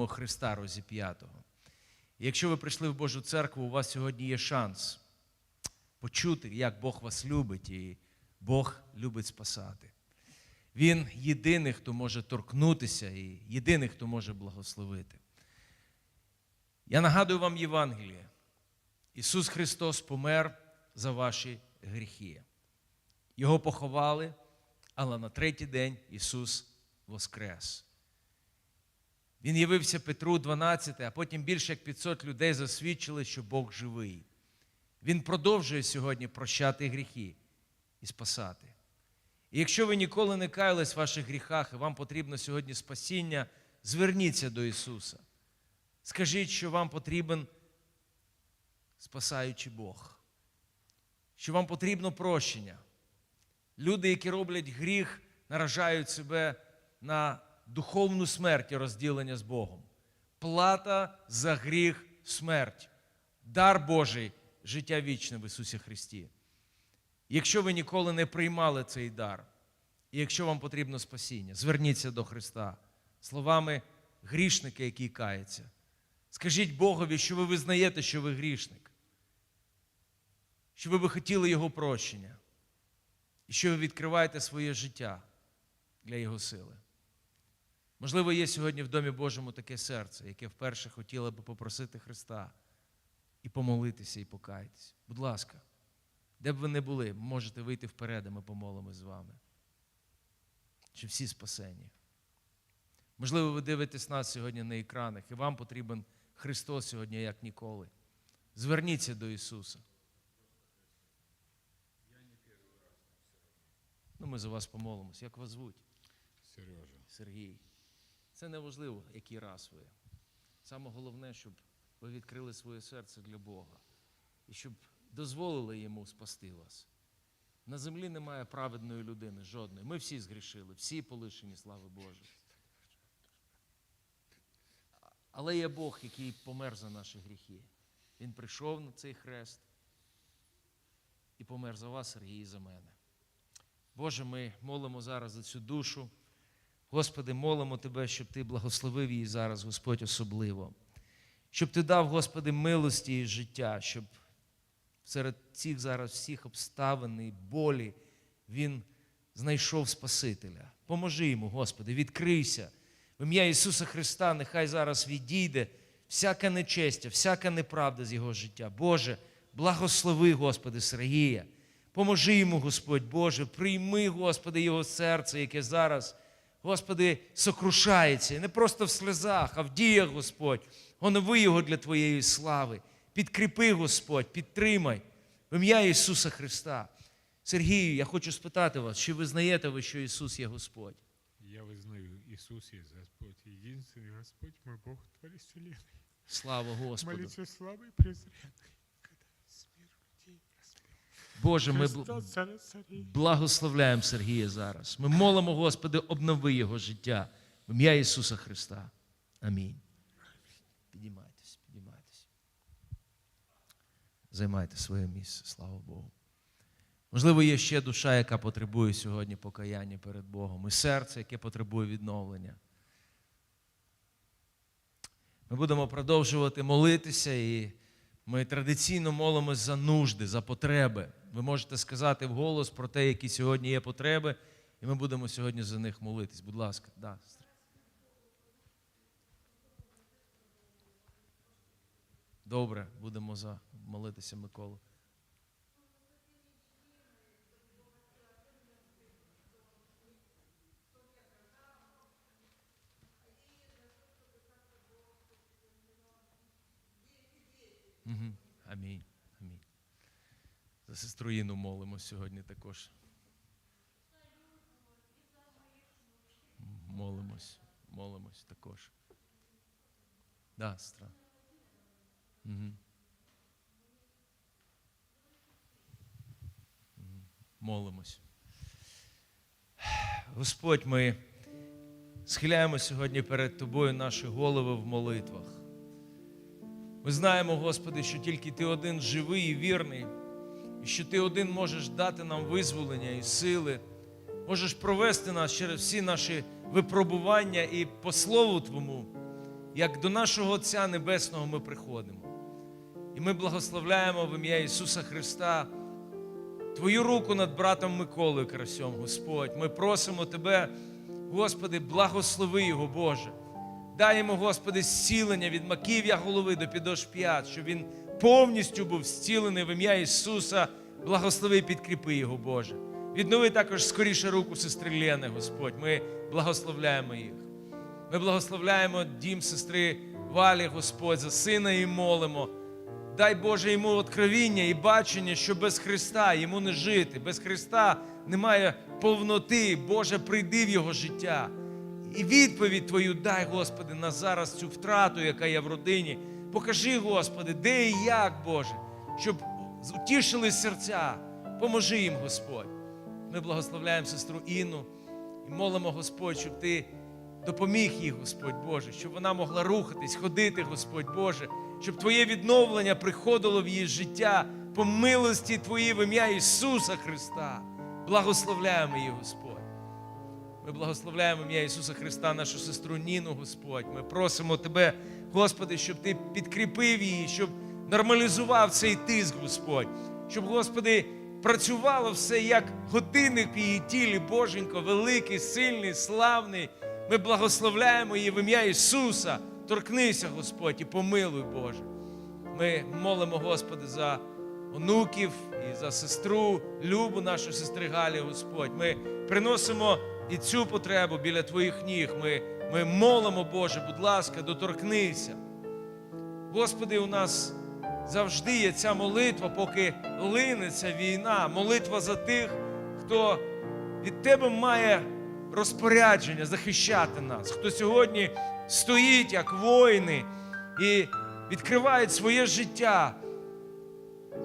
любимо Христа розіп'ятого. Якщо ви прийшли в Божу церкву, у вас сьогодні є шанс почути, як Бог вас любить, і Бог любить спасати. Він єдиний, хто може торкнутися, і єдиний, хто може благословити. Я нагадую вам Євангеліє. Ісус Христос помер за ваші гріхи. Його поховали, але на третій день Ісус воскрес. Він явився Петру 12, а потім більше як 500 людей засвідчили, що Бог живий. Він продовжує сьогодні прощати гріхи і спасати. І якщо ви ніколи не каялись в ваших гріхах, і вам потрібно сьогодні спасіння, зверніться до Ісуса. Скажіть, що вам потрібен спасаючий Бог, що вам потрібно прощення. Люди, які роблять гріх, наражають себе на духовну смерть і розділення з Богом. Плата за гріх смерть, дар Божий життя вічне в Ісусі Христі. Якщо ви ніколи не приймали цей дар, і якщо вам потрібно спасіння, зверніться до Христа словами грішника, який кається. Скажіть Богові, що ви визнаєте, що ви грішник, що ви би хотіли Його прощення, і що ви відкриваєте своє життя для Його сили. Можливо, є сьогодні в Домі Божому таке серце, яке вперше хотіло би попросити Христа і помолитися, і покаятися. Будь ласка, де б ви не були, можете вийти вперед, і ми помолимось з вами. Чи всі спасені? Можливо, ви дивитесь нас сьогодні на екранах, і вам потрібен Христос сьогодні, як ніколи. Зверніться до Ісуса. Ну, ми за вас помолимось. Як вас звуть? Сережа. Сергій. Це не важливо, який раз ви. Саме головне, щоб ви відкрили своє серце для Бога і щоб дозволили йому спасти вас. На землі немає праведної людини, жодної. Ми всі згрішили, всі полишені, слави Божої. Але є Бог, який помер за наші гріхи. Він прийшов на цей хрест і помер за вас, Сергій, і за мене. Боже, ми молимо зараз за цю душу. Господи, молимо Тебе, щоб Ти благословив її зараз, Господь, особливо. Щоб Ти дав, Господи, милості і життя, щоб серед цих зараз всіх обставин і болі Він знайшов Спасителя. Поможи йому, Господи, відкрийся. В ім'я Ісуса Христа, нехай зараз відійде всяка нечестя, всяка неправда з Його життя. Боже, благослови, Господи, Сергія. Поможи йому, Господь Боже, прийми, Господи, його серце, яке зараз, Господи, сокрушається. І не просто в сльозах, а в діях, Господь. Онови його для Твоєї слави. Підкріпи, Господь, підтримай в ім'я Ісуса Христа. Сергію, я хочу спитати вас, чи визнаєте ви, що Ісус є Господь? Я вызнаю, Иисус есть Господь, единственный Господь, мой Бог, Творец Вселенной. Слава Господу! Молитва славы и презренной, Боже, ми благословляємо Сергія зараз. Ми молимо, Господи, обнови його життя в ім'я Ісуса Христа. Амінь. Підіймайтесь, підіймайтесь. Займайте своє місце, слава Богу. Можливо, є ще душа, яка потребує сьогодні покаяння перед Богом, і серце, яке потребує відновлення. Ми будемо продовжувати молитися, і ми традиційно молимось за нужди, за потреби. Ви можете сказати вголос про те, які сьогодні є потреби, і ми будемо сьогодні за них молитись. Будь ласка, да. Добре, будемо за молитися Миколу. Мгм. Амінь. Амінь. За сестру Інну молимось сьогодні також. Молимось, молимось також. Да, сестра. Угу. Молимось. Господь, ми схиляємо сьогодні перед Тобою наші голови в молитвах. Ми знаємо, Господи, що тільки Ти один живий і вірний, і що Ти один можеш дати нам визволення і сили, можеш провести нас через всі наші випробування і по слову Твому. як до нашого Отця Небесного ми приходимо. І ми благословляємо в ім'я Ісуса Христа Твою руку над братом Миколою Карасьом, Господь. Ми просимо Тебе, Господи, благослови його, Боже. Дай йому, Господи, зцілення від маків'я голови до підошв п'ят, щоб він повністю був зцілений в ім'я Ісуса. Благослови підкріпи його, Боже. Віднови також скоріше руку сестри Лени, Господь. Ми благословляємо їх. Ми благословляємо дім сестри Валі, Господь, за сина і молимо. Дай Боже йому откровіння і бачення, що без Христа йому не жити. Без Христа немає повноти. Боже, прийди в його життя. І відповідь Твою дай, Господи, на зараз цю втрату, яка є в родині. Покажи, Господи, де і як, Боже, щоб утішили серця. Поможи їм, Господь. Ми благословляємо сестру Інну і молимо, Господь, щоб Ти допоміг їй, Господь Боже, щоб вона могла рухатись, ходити, Господь Боже, щоб Твоє відновлення приходило в її життя по милості Твоїй в ім'я Ісуса Христа. Благословляємо її, Господь. Ми благословляємо ім'я Ісуса Христа, нашу сестру Ніну, Господь. Ми просимо Тебе, Господи, щоб Ти підкріпив її, щоб нормалізував цей тиск, Господь, щоб, Господи, працювало все як годинник в її тілі, Боженько, великий, сильний, славний. Ми благословляємо її в ім'я Ісуса. Торкнися, Господь, і помилуй, Боже. Ми молимо, Господи, за онуків і за сестру, Любу, нашу сестри Галі, Господь. Ми приносимо і цю потребу біля Твоїх ніг. Ми, ми молимо, Боже, будь ласка, доторкнися. Господи, у нас завжди є ця молитва, поки лине ця війна, молитва за тих, хто від Тебе має розпорядження захищати нас, хто сьогодні стоїть як воїни і відкривають своє життя.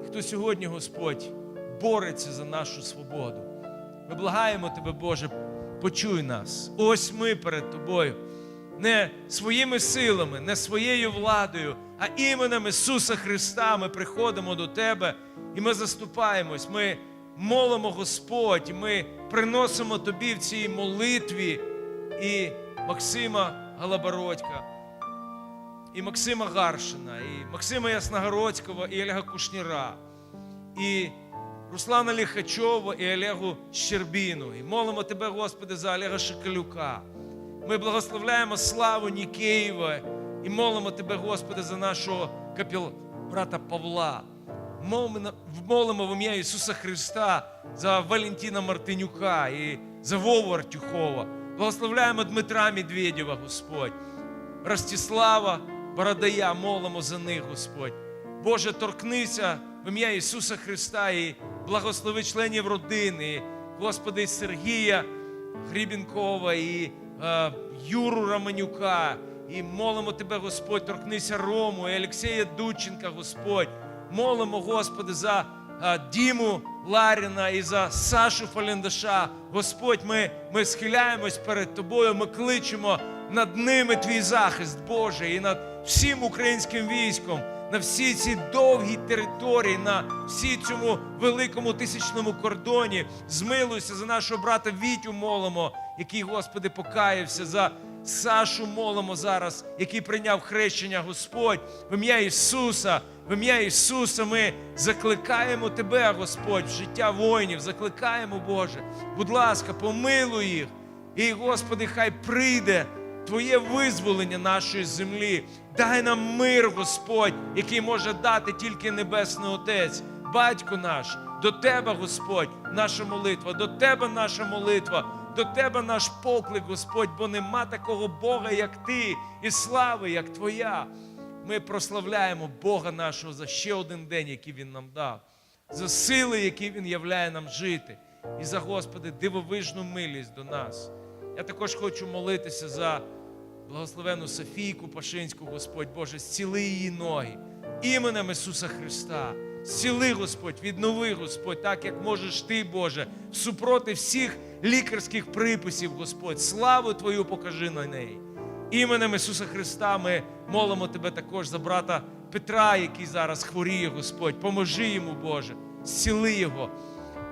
Хто сьогодні, Господь, бореться за нашу свободу. Ми благаємо Тебе, Боже, почуй нас. Ось ми перед Тобою. Не своїми силами, не своєю владою, а іменем Ісуса Христа ми приходимо до Тебе і ми заступаємось. Ми молимо Господь, ми приносимо Тобі в цій молитві і Максима Галабородька, і Максима Гаршина, і Максима Ясногородського, і Олега Кушніра, і Руслана Ліхачова і Олегу Щербіну. І молимо Тебе, Господи, за Олега Шикалюка. Ми благословляємо славу Нікеєва і молимо Тебе, Господи, за нашого капіл брата Павла. Молимо в ім'я Ісуса Христа за Валентина Мартинюка і за Вову Артюхова. Благословляємо Дмитра Медведєва, Господь. Ростислава Бородая, молимо за них, Господь. Боже, торкнися в ім'я Ісуса Христа і благослови членів родини, Господи, Сергія Грібінкова і е, Юру Романюка. І молимо Тебе, Господь, торкнися Рому і Олексія Дудченка, Господь. Молимо, Господи, за е, Діму Ларіна і за Сашу Фалендаша. Господь, ми, ми схиляємось перед Тобою, ми кличемо над ними Твій захист, Боже, і над всім українським військом, на всі ці довгі території, на всі цьому великому тисячному кордоні. Змилуйся за нашого брата Вітю молимо, який, Господи, покаявся за Сашу молимо зараз, який прийняв хрещення Господь, в ім'я Ісуса, в ім'я Ісуса ми закликаємо Тебе, Господь, в життя воїнів, закликаємо, Боже. Будь ласка, помилуй їх. І, Господи, хай прийде Твоє визволення нашої землі. Дай нам мир, Господь, який може дати тільки Небесний Отець, Батько наш, до Тебе, Господь, наша молитва, до Тебе наша молитва, до Тебе наш поклик, Господь, бо нема такого Бога, як Ти, і слави, як Твоя. Ми прославляємо Бога нашого за ще один день, який Він нам дав, за сили, які Він являє нам жити, і за Господи, дивовижну милість до нас. Я також хочу молитися за благословену Софійку Пашинську, Господь Боже, зціли її ноги іменем Ісуса Христа. Зціли, Господь, віднови, Господь, так як можеш Ти, Боже, супроти всіх лікарських приписів, Господь. Славу Твою покажи на неї. Іменем Ісуса Христа ми молимо Тебе також за брата Петра, який зараз хворіє, Господь. Поможи йому, Боже, зціли його.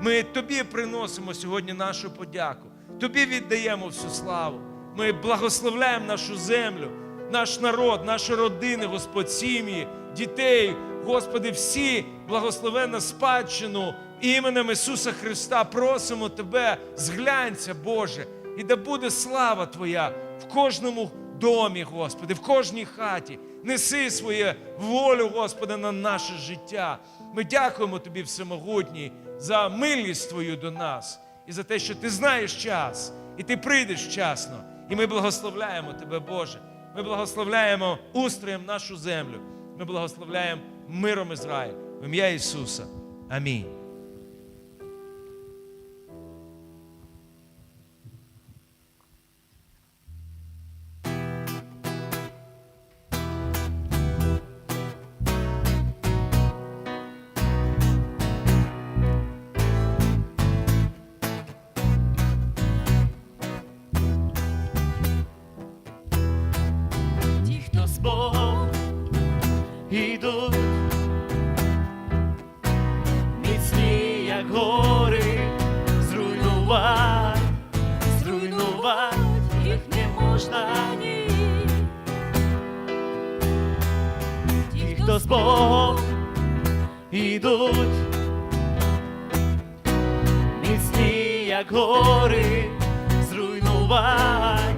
Ми Тобі приносимо сьогодні нашу подяку. Тобі віддаємо всю славу. Ми благословляємо нашу землю. наш народ, наші родини, Господь, сім'ї, дітей, Господи, всі благословенна спадщину іменем Ісуса Христа. Просимо Тебе, зглянься, Боже, і да буде слава Твоя в кожному домі, Господи, в кожній хаті. Неси своє волю, Господи, на наше життя. Ми дякуємо Тобі, Всемогутній, за милість Твою до нас і за те, що Ти знаєш час, і Ти прийдеш вчасно. І ми благословляємо Тебе, Боже. Ми благословляємо устроєм нашу землю. Ми благословляємо миром Ізраїль. В ім'я Ісуса. Амінь. Зруйнувати, зруйнувати їх не можна ні. Ті, хто з Богом ідуть, міцні, як гори, зруйнувати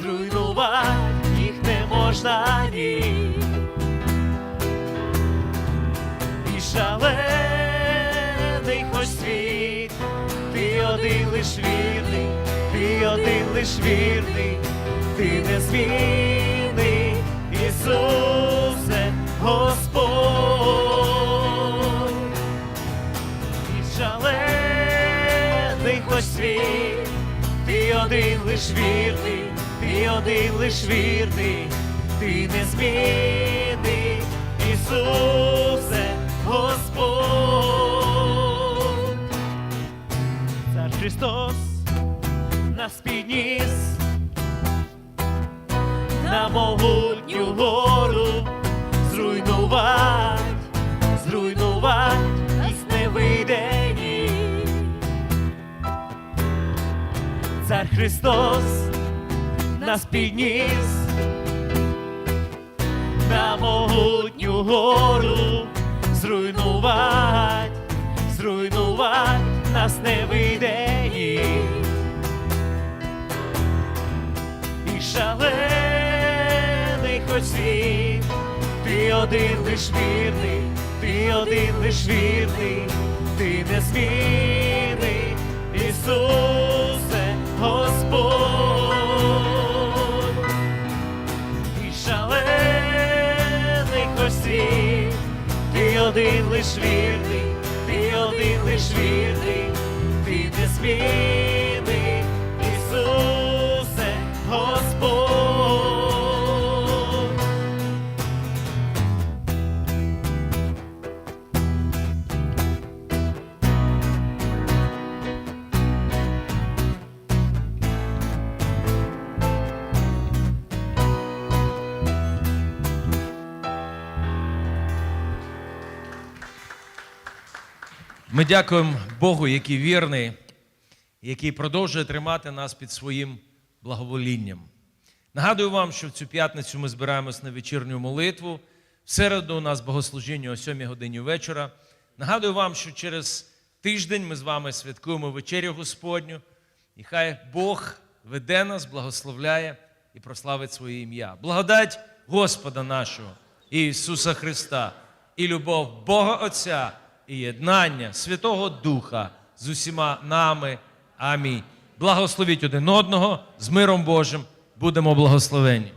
зруйнувати їх не можна ні. Один лиш вірний, ти один лиш вірний, ти незмінний, Ісусе, Господь. І шалений хоч світ, ти один лиш вірний, ти один лиш вірний, ти незмінний, Ісусе, Господь. Христос нас підніс на могутню гору, зруйнувать, зруйнувать нас не вийде ні. Цар Христос нас підніс на могутню гору, зруйнувать, зруйнувать нас не вийде ні. І шалений хоч світ, ти один лиш вірний, ти один лиш вірний, ти незмінний, Ісусе, Господь. І шалений хоч світ, ти один лиш вірний, ти один лиш вірний, ти Ісусе, Господь. Ми дякуємо Богу, який вірний, який продовжує тримати нас під своїм благоволінням. Нагадую вам, що в цю п'ятницю ми збираємось на вечірню молитву. В середу у нас богослужіння о 7 годині вечора. Нагадую вам, що через тиждень ми з вами святкуємо вечерю Господню. І хай Бог веде нас, благословляє і прославить своє ім'я. Благодать Господа нашого Ісуса Христа і любов Бога Отця і єднання Святого Духа з усіма нами. Амінь. Благословіть один одного з миром Божим. Будемо благословені.